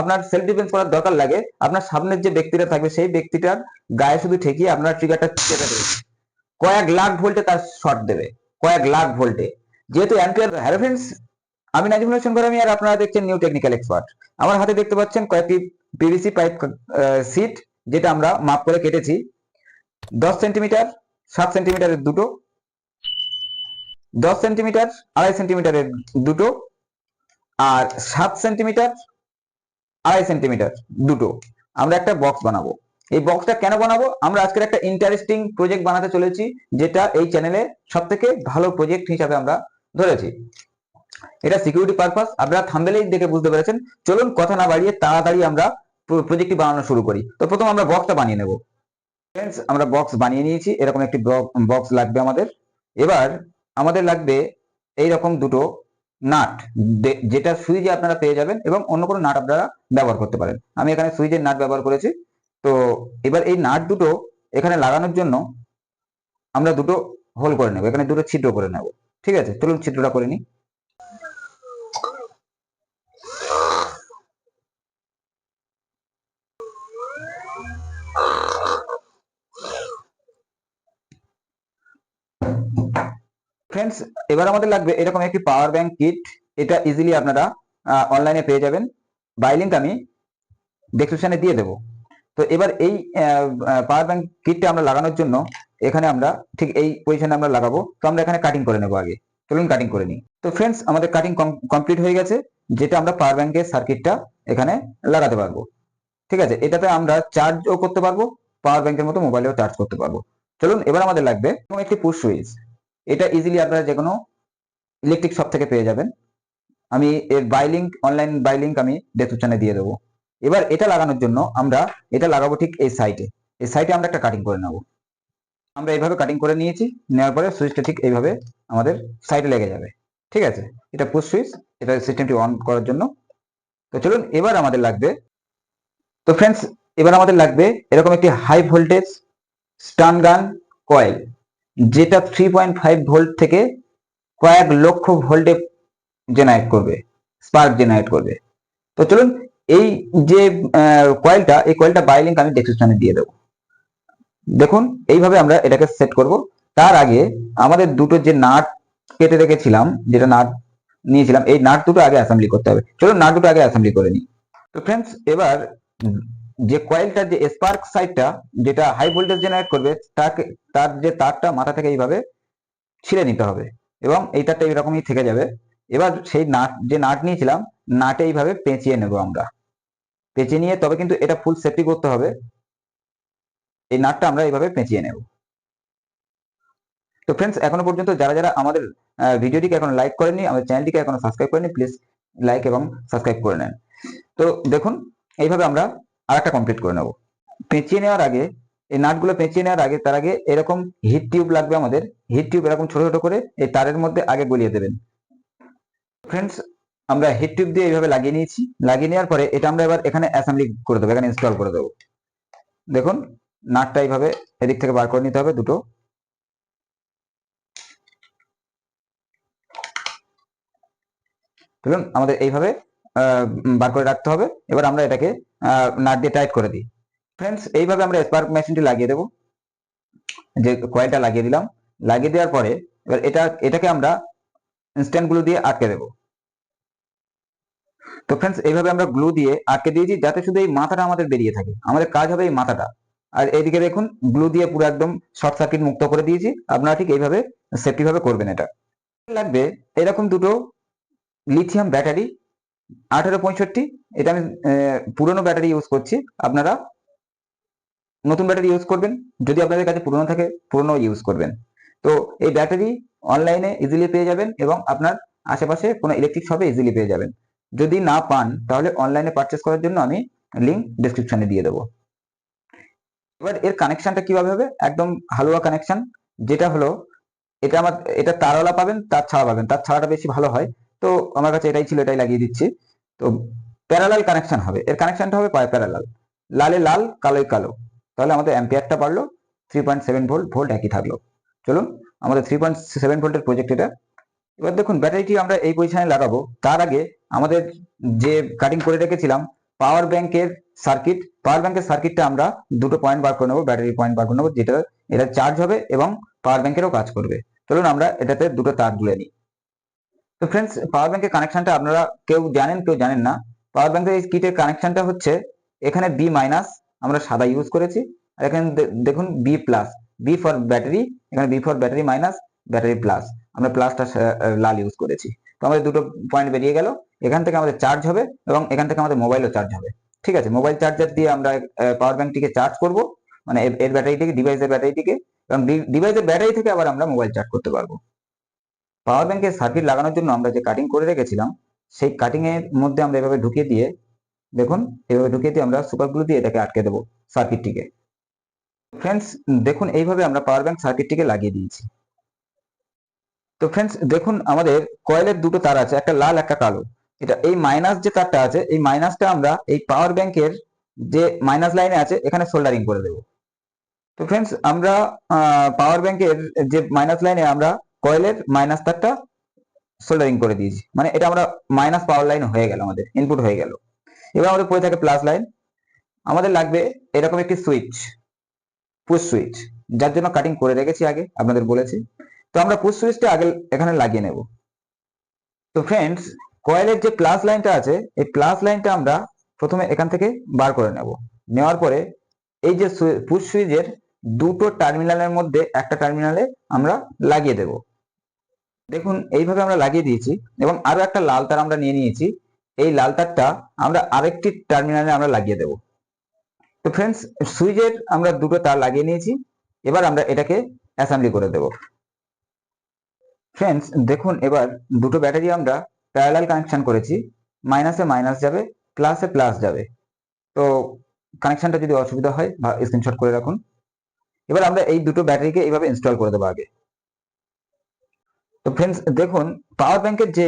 আপনার self defence করার দরকার লাগে। আপনার সামনের যে ব্যক্তিটা থাকবে, সেই ব্যক্তিটার গায়ে শুধু ঠেকিয়ে আপনার ট্রিগারটা চেপে দেবে। কয়েক লাখ ভোল্টে তার শর্ট দেবে। কয়েক লাখ ভোল্টে যেহেতু অ্যাম্পিয়ার হ্যালো আমি নাজিমুল হোসেন করামি আর আপনারা দেখছেন নিউ টেকনিক্যাল এক্সপার্ট আমার হাতে দেখতে পাচ্ছেন কয়েকটি পিভিসি পাইপ সিট যেটা আমরা মাপ করে কেটেছি। দশ সেন্টিমিটার, সাত সেন্টিমিটারের দুটো। দশ সেন্টিমিটার, আড়াই সেন্টিমিটারের দুটো। আর সাত সেন্টিমিটার আড়াই সেন্টিমিটার দুটো। আমরা একটা বক্স বানাবো। এই বক্সটা কেন বানাবো? আমরা আজকের একটা ইন্টারেস্টিং প্রজেক্ট বানাতে চলেছি, যেটা এই চ্যানেলে সব থেকে ভালো প্রজেক্ট হিসাবে আমরা ধরেছি। এটা সিকিউরিটি পারপাস আপনারা থাম্বেলেই দেখে বুঝতে পেরেছেন। চলুন কথা না বাড়িয়ে তাড়াতাড়ি আমরা প্রজেক্টটি বানানো শুরু করি। তো প্রথম আমরা বক্সটা বানিয়ে নেব। ফ্রেন্ডস আমরা বক্স বানিয়ে নিয়েছি। এরকম একটি বক্স লাগবে আমাদের। এবার আমাদের লাগবে এই রকম দুটো নাট যেটা সুইচে আপনারা পেয়ে যাবেন এবং অন্য কোনো নাট আপনারা ব্যবহার করতে পারেন। আমি এখানে সুইচের নাট ব্যবহার করেছি। তো এবার এই নাট দুটো এখানে লাগানোর জন্য আমরা দুটো হোল করে নেব। এখানে দুটো ছিদ্র করে নেব। ঠিক আছে? চলুন ছিদ্রটা করে নিই। ফ্রেন্ডস এবার আমাদের লাগবে এরকম একটি পাওয়ার ব্যাংক কিট এটা ইজিলি আপনারা অনলাইনে পেয়ে যাবেন। বাই লিঙ্ক আমি ডেসক্রিপশনে দিয়ে দেবো। তো এবার এই পাওয়ার ব্যাংক কিটটা আমরা লাগানোর জন্য এখানে আমরা ঠিক এই পজিশনে আমরা লাগাবো। তো আমরা এখানে কাটিং করে নেব আগে। চলুন কাটিং করে নিই। তো ফ্রেন্ডস আমাদের কাটিং কমপ্লিট হয়ে গেছে। যেটা আমরা পাওয়ার ব্যাংকের সার্কিটটা এখানে লাগাতে পারব। ঠিক আছে? এটাতে আমরা চার্জও করতে পারব। পাওয়ার ব্যাংকের মতো মোবাইলেও চার্জ করতে পারব। চলুন, এবার আমাদের লাগবে একটি পুশ সুইচ এটা ইজিলি আপনারা যে কোনো ইলেকট্রিক শপ থেকে পেয়ে যাবেন। আমি এর buy link online buy link আমি ডেসক্রিপশনে দিয়ে দেবো। এবার এটা লাগানোর জন্য আমরা এটা লাগাবো ঠিক এই সাইডে এই সাইডে আমরা একটা কাটিং করে নেব। আমরা এইভাবে কাটিং করে নিয়েছি, নেওয়ার পরে সুইচটা ঠিক এইভাবে আমাদের সাইডে লেগে যাবে। ঠিক আছে? এটা পুশ সুইচ এটা সিস্টেমটি অন করার জন্য। তো চলুন, এবার আমাদের লাগবে। তো ফ্রেন্ডস এবার আমাদের লাগবে এরকম একটি হাই ভোল্টেজ স্টান গান কয়েল যেটা থ্রি পয়েন্ট ফাইভ ভোল্ট থেকে কয়েক লক্ষ ভোল্টে জেনারেট করবে স্পার্ক জেনারেট করবে। তো চলুন, এই যে কয়েলটা এই কয়েলটা বাই লিঙ্ক আমি ডেসক্রিপশনে দিয়ে দেবো। দেখুন, এইভাবে আমরা এটাকে সেট করব। তার আগে আমাদের দুটো যে নাট কেটে রেখেছিলাম, যেটা নাট নিয়েছিলাম, এই নাট দুটো আগে অ্যাসেম্বলি করতে হবে। চলুন, নাট দুটো আগে অ্যাসেম্বলি করে নিই। তো ফ্রেন্ডস এবার যে কয়েলটার যে স্পার্ক সাইডটা যেটা হাই ভোল্টেজ জেনারেট করবে, তাকে, তার যে তারটা মাথা থেকে এইভাবে ছিঁড়ে নিতে হবে এবং এই তারটা এরকমই থেকে যাবে। এবার সেই নাট, যে নাট নিয়েছিলাম, নাটে এইভাবে পেঁচিয়ে নেব আমরা। পেঁচিয়ে নিয়ে তবে কিন্তু এটা ফুল সেফটি করতে হবে। এই নাটটা আমরা এইভাবে পেঁচিয়ে নেব। তো ফ্রেন্ডস এখনও পর্যন্ত যারা যারা আমাদের ভিডিওটিকে এখনও লাইক করেনি আমাদের চ্যানেলটিকে এখনও সাবস্ক্রাইব করেনি প্লিজ লাইক এবং সাবস্ক্রাইব করে নেন। তো দেখুন, এইভাবে আমরা আরেকটা কমপ্লিট করে নেব। পেঁচিয়ে নেওয়ার আগে, এই নাটগুলো পেঁচিয়ে নেওয়ার আগে, তার আগে এরকম হিট টিউব লাগবে আমাদের। হিট টিউব এরকম ছোট ছোট করে এই তারের মধ্যে আগে গলিয়ে দেবেন। ফ্রেন্ডস আমরা হিট টিউব দিয়ে এইভাবে লাগিয়ে নিয়েছি। লাগিয়ে নেওয়ার পরে এটা আমরা এবার এখানে অ্যাসেম্বলি করে দেবো, এখানে ইনস্টল করে দেবো। দেখুন, নাটটা এইভাবে এদিক থেকে বার করে নিতে হবে দুটো। দেখুন, আমাদের এইভাবে বার করে রাখতে হবে। এবার আমরা এটাকে নাট দিয়ে টাইট করে দিই। ফ্রেন্ডস এইভাবে আমরা স্পার্ক মেশিনটি লাগিয়ে দেবো। যে কয়েলটা লাগিয়ে দিলাম। লাগিয়ে দেওয়ার পরে, এবার এটা, এটাকে আমরা ইনস্ট্যান্ট গ্লু দিয়ে আটকে দেবো। তো ফ্রেন্ডস এইভাবে আমরা গ্লু দিয়ে আটকে দিয়েছি, যাতে শুধু এই মাথাটা আমাদের বেরিয়ে থাকে। আমাদের কাজ হবে এই মাথাটা। আর এইদিকে দেখুন গ্লু দিয়ে পুরো একদম শর্ট সার্কিট মুক্ত করে দিয়েছি। আপনারা ঠিক এইভাবে সেফটি ভাবে করবেন এটা। লাগবে এরকম দুটো লিথিয়াম ব্যাটারি আঠারো পঁয়ষট্টি, এটা আমি পুরনো ব্যাটারি ইউজ করছি। আপনারা নতুন ব্যাটারি ইউজ করবেন, যদি আপনাদের কাছে পুরনো থাকে, পুরনো ইউজ করবেন। তো এই ব্যাটারি অনলাইনে ইজিলি পেয়ে যাবেন এবং আপনার আশেপাশে কোনো ইলেকট্রিক শপে ইজিলি পেয়ে যাবেন। যদি না পান, তাহলে অনলাইনে পারচেস করার জন্য আমি লিঙ্ক ডেসক্রিপশনে দিয়ে দেবো। এবার এর কানেকশনটা কীভাবে হবে? একদম হালুয়া কানেকশন যেটা হলো, এটা আমার, এটা তারওয়ালা পাবেন, তার ছাড়া পাবেন। তার ছাড়াটা বেশি ভালো হয়। তো আমার কাছে এটাই ছিল, এটাই লাগিয়ে দিচ্ছি। তো প্যারালাল কানেকশন হবে। এর কানেকশনটা হবে পায় প্যারালাল লালে লাল, কালোয় কালো। তাহলে আমাদের অ্যাম্পিয়ারটা বাড়লো three point seven volt volt একই থাকল। চলুন, আমাদের থ্রি পয়েন্ট সেভেন ভোল্টের প্রজেক্ট এটা। এবার দেখুন ব্যাটারিটি আমরা এই পজিশনে লাগাবো। তার আগে আমাদের যে কাটিং করে রেখেছিলাম পাওয়ার ব্যাংকের সার্কিট পাওয়ার ব্যাংকের সার্কিটটা আমরা দুটো পয়েন্ট বার করে নেব ব্যাটারি পয়েন্ট বার করে নেব, যেটা এটা চার্জ হবে এবং পাওয়ার ব্যাংকেরও কাজ করবে। চলুন, আমরা এটাতে দুটো তার জুড়ে নিই। তো ফ্রেন্ডস পাওয়ার ব্যাংকের কানেকশনটা আপনারা কেউ জানেন কেউ জানেন না। পাওয়ার ব্যাংকের এই কিটের কানেকশনটা হচ্ছে এখানে বি মাইনাস আমরা সাদা ইউজ করেছি। আর এখানে দেখুন B plus B for battery এখানে B for battery minus battery plus আমরা প্লাসটা লাল ইউজ করেছি। তো আমাদের দুটো পয়েন্ট বেরিয়ে গেল। এখান থেকে আমাদের চার্জ হবে এবং এখান থেকে আমাদের মোবাইলও চার্জ হবে। ঠিক আছে? মোবাইল চার্জার দিয়ে আমরা পাওয়ার ব্যাংকটিকে চার্জ করব। মানে এর- ব্যাটারিটিকে ডিভাইসের ব্যাটারিটিকে এবং ডিভাইসের ব্যাটারি থেকে আবার আমরা মোবাইল চার্জ করতে পারব। পাওয়ার ব্যাংকের সার্কিট লাগানোর জন্য আমরা যে কাটিং করে রেখেছিলাম, সেই কাটিং এর মধ্যে আমরা এভাবে ঢুকিয়ে দিয়ে, দেখুন, এভাবে ঢুকিয়ে দিয়ে আমরা সুপার গ্লু দিয়ে এটাকে আটকে দেবো সার্কিটটিকে ফ্রেন্ডস দেখুন, এইভাবে আমরা পাওয়ার ব্যাংক সার্কিটটিকে লাগিয়ে দিয়েছি। তো ফ্রেন্ডস দেখুন, আমাদের কয়েলের দুটো তার আছে, একটা লাল, একটা কালো। এটা এই মাইনাস যে তারটা আছে, এই মাইনাসটা আমরা এই পাওয়ার ব্যাংকের যে মাইনাস লাইনে আছে, এখানে সোল্ডারিং করে দেবো। তো ফ্রেন্ডস আমরা পাওয়ার ব্যাংকের যে মাইনাস লাইনে আমরা কয়েলের মাইনাস তারটা সোল্ডারিং করে দিয়েছি। মানে এটা আমরা মাইনাস পাওয়ার লাইন হয়ে গেল আমাদের ইনপুট হয়ে গেল। এবার আমাদের পড়ে থাকে প্লাস লাইন আমাদের লাগবে এরকম একটি সুইচ পুশ সুইচ যার জন্য কাটিং করে রেখেছি আগে, আপনাদের বলেছি। তো আমরা পুশ সুইচটা আগে এখানে লাগিয়ে নেব। তো ফ্রেন্ডস কয়েলের যে প্লাস লাইনটা আছে, এই প্লাস লাইনটা আমরা প্রথমে এখান থেকে বার করে নেব। নেওয়ার পরে এই যে পুশ সুইচের দুটো টার্মিনালের মধ্যে একটা টার্মিনালে আমরা লাগিয়ে দেব। দেখুন, এইভাবে আমরা লাগিয়ে দিয়েছি এবং আরও একটা লাল তার আমরা নিয়ে নিয়েছি। এই লাল তারটা আমরা আরেকটি টার্মিনালে আমরা লাগিয়ে দেব। তো ফ্রেন্ডস সুইচের আমরা দুটো তার লাগিয়ে নিয়েছি। এবার আমরা এটাকে অ্যাসেম্বলি করে দেব। ফ্রেন্ডস দেখুন, এবার দুটো ব্যাটারি আমরা প্যারালাল কানেকশন করেছি। মাইনাসে মাইনাস যাবে প্লাসে প্লাস যাবে। তো কানেকশনটা যদি অসুবিধা হয়, বা স্ক্রিনশট করে রাখুন। এবার আমরা এই দুটো ব্যাটারিকে এইভাবে ইনস্টল করে দেবো আগে। তো ফ্রেন্ডস দেখুন পাওয়ার ব্যাংকের যে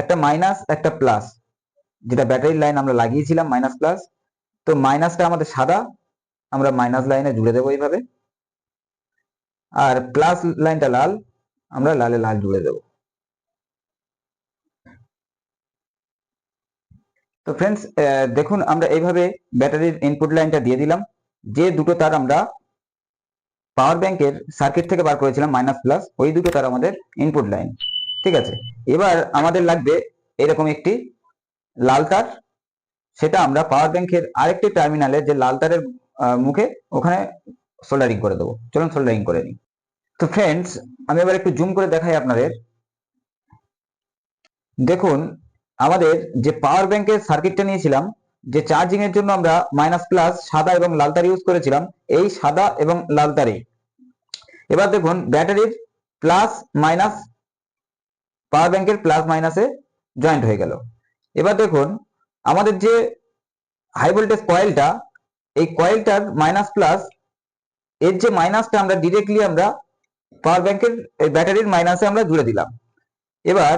একটা মাইনাস একটা প্লাস যেটা ব্যাটারির লাইন আমরা লাগিয়েছিলাম মাইনাস প্লাস তো মাইনাসটা আমাদের সাদা, আমরা মাইনাস লাইনে জুড়ে দেবো এইভাবে। আর প্লাস লাইনটা লাল, আমরা লালে লাল জুড়ে দেবো। তো ফ্রেন্ডস দেখুন, আমরা এইভাবে ব্যাটারির ইনপুট লাইনটা দিয়ে দিলাম। যে দুটো তার আমরা পাওয়ার ব্যাংকের সার্কিট থেকে বার করেছিলাম মাইনাস প্লাস ওই দুটো তার আমাদের ইনপুট লাইন ঠিক আছে? এবার আমাদের লাগবে এরকম একটি লাল তার, সেটা আমরা পাওয়ার ব্যাংকের আরেকটি টার্মিনালে যে লাল তারের মুখে ওখানে সোল্ডারিং করে দেবো। চলুন সোল্ডারিং করে নিই। তো ফ্রেন্ডস আমি এবার একটু জুম করে দেখাই আপনাদের। দেখুন, আমাদের যে পাওয়ার ব্যাংকের সার্কিটটা নিয়েছিলাম, যে চার্জিং এর জন্য আমরা মাইনাস প্লাস সাদা এবং লাল তার ইউজ করেছিলাম, এই সাদা এবং লাল তারে এবার দেখুন ব্যাটারির প্লাস মাইনাস পাওয়ার ব্যাংকের প্লাস মাইনাসে জয়েন্ট হয়ে গেল। এবার দেখুন, আমাদের যে হাই ভোল্টেজ কয়েলটা এই কয়েলটার মাইনাস প্লাস এর যে মাইনাসটা আমরা ডিরেক্টলি আমরা পাওয়ার ব্যাংকের ব্যাটারির মাইনাসে আমরা জুড়ে দিলাম। এবার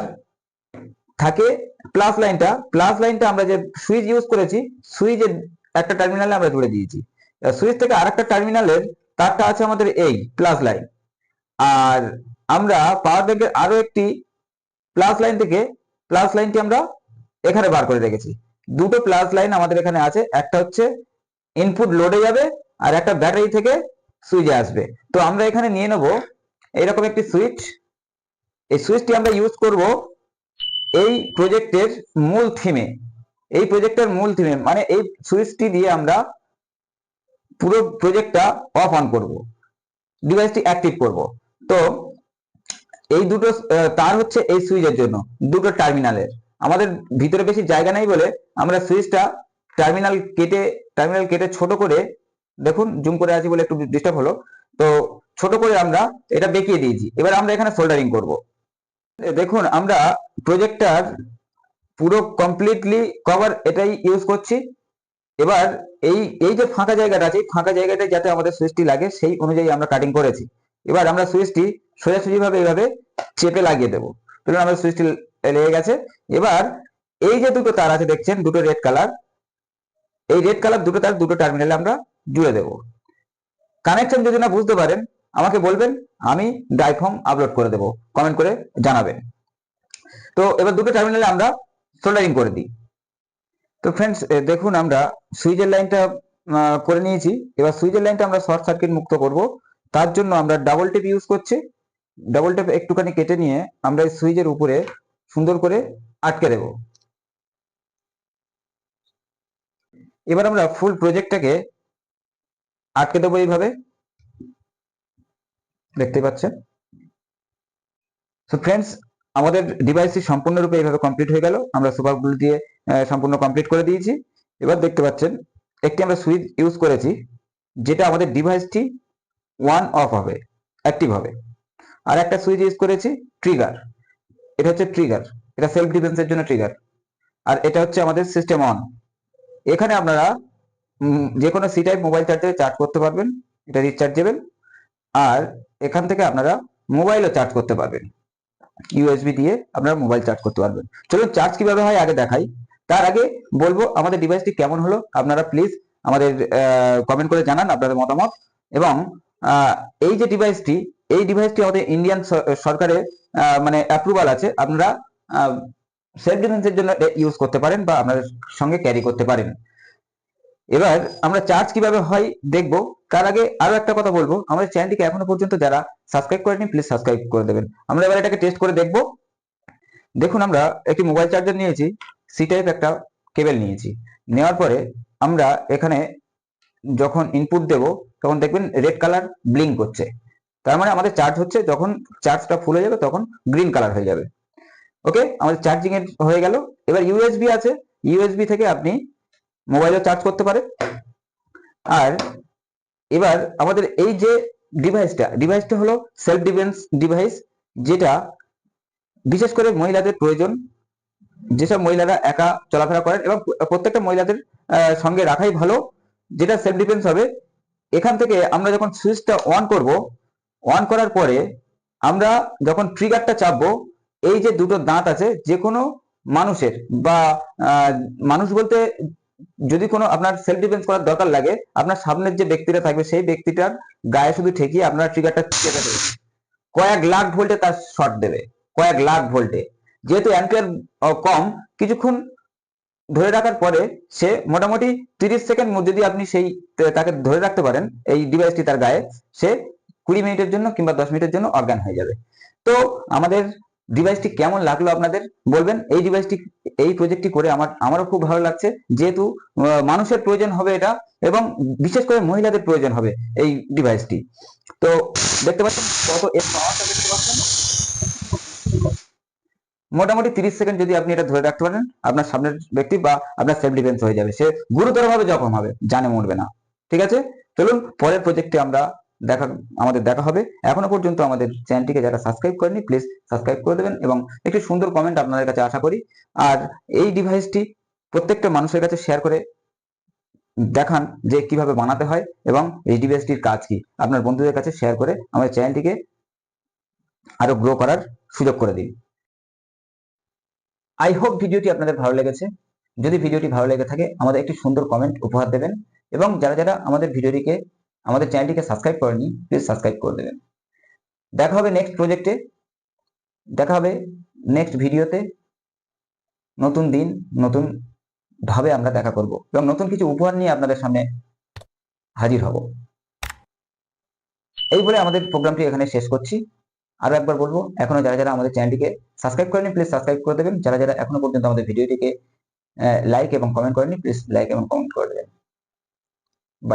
থাকে প্লাস লাইনটা প্লাস লাইনটা আমরা যে সুইচ ইউজ করেছি সুইচের একটা টার্মিনালে আমরা জুড়ে দিয়েছি। সুইচ থেকে আরেকটা টার্মিনালের তারটা আছে আমাদের এই প্লাস লাইন আর আমরা পাওয়ার ব্যাংকের আরও একটি প্লাস লাইন থেকে প্লাস লাইনটি আমরা এখানে বার করে রেখেছি। দুটো প্লাস লাইন আমাদের এখানে আছে। একটা হচ্ছে ইনপুট লোডে যাবে আর একটা ব্যাটারি থেকে সুইচে আসবে। তো আমরা এখানে নিয়ে নেব এরকম একটি সুইচ এই সুইচটি আমরা ইউজ করব এই প্রজেক্টের মূল থিমে এই প্রজেক্টের মূল থিমে মানে এই সুইচটি দিয়ে আমরা পুরো প্রজেক্টটা অফ অন করব। ডিভাইসটি অ্যাক্টিভ করব। তো এই দুটো তার হচ্ছে এই সুইচের জন্য, দুটো টার্মিনালের আমাদের ভিতরে বেশি জায়গা নেই বলে আমরা সুইচটা টার্মিনাল কেটে টার্মিনাল কেটে ছোট করে, দেখুন জুম করে আছি বলে একটু ডিস্টার্ব হলো। তো ছোট করে আমরা এটা বেঁকিয়ে দিয়েছি। এবার আমরা এখানে সোল্ডারিং করব। দেখুন, আমরা প্রজেক্টর পুরো কমপ্লিটলি কভার এটাই ইউজ করছি। এবার এই এই যে ফাঁকা জায়গাটা আছে ফাঁকা জায়গাটা যাতে আমাদের সুইচটি লাগে, সেই অনুযায়ী আমরা কাটিং করেছি। এবার আমরা সুইচটি সোজাসুজি ভাবে এইভাবে চেপে লাগিয়ে দেবো। ধরুন আমাদের সুইচটি লেগে গেছে। এবার এই যে দুটো তার আছে দেখছেন, দুটো রেড কালার এই রেড কালার দুটো তার দুটো টার্মিনালে আমরা জুড়ে দেবো। কানেকশন যদি না বুঝতে পারেন, আমাকে বলবেন, আমি ডাইফর্ম আপলোড করে দেবো। কমেন্ট করে জানাবেন। তো এবার দুটো টার্মিনালে আমরা সোল্ডারিং করে দিই। তো ফ্রেন্ডস দেখুন আমরা সুইচের লাইনটা করে নিয়েছি। এবার সুইচের লাইনটা আমরা শর্ট সার্কিট মুক্ত করব। তার জন্য আমরা ডাবল টেপ ইউজ করছি। ডাবল টেপ একটুখানি কেটে নিয়ে আমরা এই সুইচের উপরে সুন্দর করে আটকে দেব। এবার আমরা ফুল প্রজেক্টটাকে আটকে দেবো এইভাবে। দেখতে পাচ্ছেন? তো ফ্রেন্ডস আমাদের ডিভাইসটি সম্পূর্ণরূপে এইভাবে কমপ্লিট হয়ে গেল। আমরা সুপার গ্লু দিয়ে সম্পূর্ণ কমপ্লিট করে দিয়েছি। এবার দেখতে পাচ্ছেন, একটি আমরা সুইচ ইউজ করেছি, যেটা আমাদের ডিভাইসটি ওয়ান অফ হবে অ্যাক্টিভ হবে। আর একটা সুইচ ইউজ করেছি ট্রিগার এটা হচ্ছে ট্রিগার এটা সেলফ ডিফেন্সের জন্য ট্রিগার আর এটা হচ্ছে আমাদের সিস্টেম অন এখানে আপনারা যে কোনো সি টাইপ মোবাইল চার্জারে চার্জ করতে পারবেন, এটা রিচার্জেবল আর এখান থেকে আপনারা মোবাইলও চার্জ করতে পারবেন। ইউএসবি দিয়ে আপনারা মোবাইল চার্জ করতে পারবেন। চলুন চার্জ কীভাবে হয় আগে দেখাই। তার আগে বলব আমাদের ডিভাইসটি কেমন হলো, আপনারা প্লিজ আমাদের কমেন্ট করে জানান আপনাদের মতামত। এবং এই যে ডিভাইসটি এই ডিভাইসটি আমাদের ইন্ডিয়ান সরকারের মানে অ্যাপ্রুভাল আছে। আপনারা সেলফ ডিফেন্সের জন্য ইউজ করতে পারেন বা আপনাদের সঙ্গে ক্যারি করতে পারেন। এবার আমরা চার্জ কীভাবে হয় দেখব। তার আগে আরও একটা কথা বলব। আমাদের চ্যানেলটিকে এখনও পর্যন্ত যারা সাবস্ক্রাইব করেনি প্লিজ সাবস্ক্রাইব করে দেবেন। আমরা এবার এটাকে টেস্ট করে দেখব। দেখুন আমরা একটি মোবাইল চার্জার নিয়েছি সি টাইপ একটা কেবল নিয়েছি। নেওয়ার পরে আমরা এখানে যখন ইনপুট দেব, তখন দেখবেন রেড কালার ব্লিঙ্ক করছে। তার মানে আমাদের চার্জ হচ্ছে, যখন চার্জটা ফুল হয়ে যাবে, তখন গ্রিন কালার হয়ে যাবে। ওকে আমাদের চার্জিং এর হয়ে গেল। এবার ইউএসবি আছে। ইউএসবি থেকে আপনি মোবাইলও চার্জ করতে পারেন। আর এবার আমাদের এই যে ডিভাইসটা ডিভাইসটা হলো সেলফ ডিফেন্স ডিভাইস যেটা বিশেষ করে মহিলাদের প্রয়োজন। যেসব মহিলারা একা চলাফেরা করেন এবং প্রত্যেকটা মহিলাদের সঙ্গে রাখাই ভালো। যেটা সেলফ ডিফেন্স হবে, এখান থেকে আমরা যখন সুইচটা অন করব অন করার পরে আমরা যখন ট্রিগারটা চাপবো, এই যে দুটো দাঁত আছে যে কোনো মানুষের বা মানুষ বলতে যদি কোনো আপনার সেলফ ডিফেন্স করার দরকার লাগে, আপনার সামনের যে ব্যক্তিটা থাকবে, সেই ব্যক্তিটার গায়ে শুধু ঠেকিয়ে আপনার ট্রিগারটা চেপে দেবে কয়েক লাখ ভোল্টে তার শর্ট দেবে, কয়েক লাখ ভোল্টে। যেহেতু অ্যাম্পিয়ার কম, কিছুক্ষণ ধরে রাখার পরে সে মোটামুটি তিরিশ সেকেন্ড মধ্যে যদি আপনি সেই তাকে ধরে রাখতে পারেন, এই ডিভাইসটি তার গায়ে, সে কুড়ি মিনিটের জন্য কিংবা দশ মিনিটের জন্য অজ্ঞান হয়ে যাবে। তো আমাদের ডিভাইসটি কেমন লাগল আপনাদের বলবেন? এই ডিভাইসটি এই প্রজেক্টটি করে আমার, আমারও খুব ভালো লাগছে। যেহেতু মানুষের প্রয়োজন হবে এটা এবং বিশেষ করে মহিলাদের প্রয়োজন হবে এই ডিভাইসটি তো দেখতে পাচ্ছেন কত এর পাওয়ারটা দেখতে পাচ্ছেন। মোটামুটি তিরিশ সেকেন্ড যদি আপনি এটা ধরে রাখতে পারেন, আপনার সামনের ব্যক্তি বা আপনার সেলফ ডিফেন্স হয়ে যাবে। সে গুরুতরভাবে জখম হবে, জানে মরবে না। ঠিক আছে? চলুন, পরের প্রজেক্টে আমরা দেখা, আমাদের দেখা হবে। এখনও পর্যন্ত আমাদের চ্যানেলটিকে যারা সাবস্ক্রাইব করেনি প্লিজ সাবস্ক্রাইব করে দেবেন এবং একটি সুন্দর কমেন্ট আপনাদের কাছে আশা করি। আর এই ডিভাইসটি প্রত্যেকটা মানুষের কাছে শেয়ার করে দেখান যে কীভাবে বানাতে হয় এবং এই ডিভাইসটির কাজ কি। আপনার বন্ধুদের কাছে শেয়ার করে আমাদের চ্যানেলটিকে আরও গ্রো করার সুযোগ করে দিন। আই হোপ ভিডিওটি আপনাদের ভালো লেগেছে। যদি ভিডিওটি ভালো লেগে থাকে, আমাদের একটি সুন্দর কমেন্ট উপহার দেবেন এবং যারা যারা আমাদের ভিডিওটিকে আমাদের চ্যানেলটিকে সাবস্ক্রাইব করেনি প্লিজ সাবস্ক্রাইব করে দেবেন। দেখা হবে নেক্সট প্রজেক্টে দেখা হবে নেক্সট ভিডিওতে নতুন দিন, নতুন ভাবে আমরা দেখা করব এবং নতুন কিছু উপহার নিয়ে আপনাদের সামনে হাজির হব। এই বলে আমাদের প্রোগ্রামটি এখানে শেষ করছি। আরও একবার বলব, এখনও যারা যারা আমাদের চ্যানেলটিকে সাবস্ক্রাইব করেনি প্লিজ সাবস্ক্রাইব করে দেবেন। যারা যারা এখনও পর্যন্ত আমাদের ভিডিওটিকে লাইক এবং কমেন্ট করেনি প্লিজ লাইক এবং কমেন্ট করে দেবেন।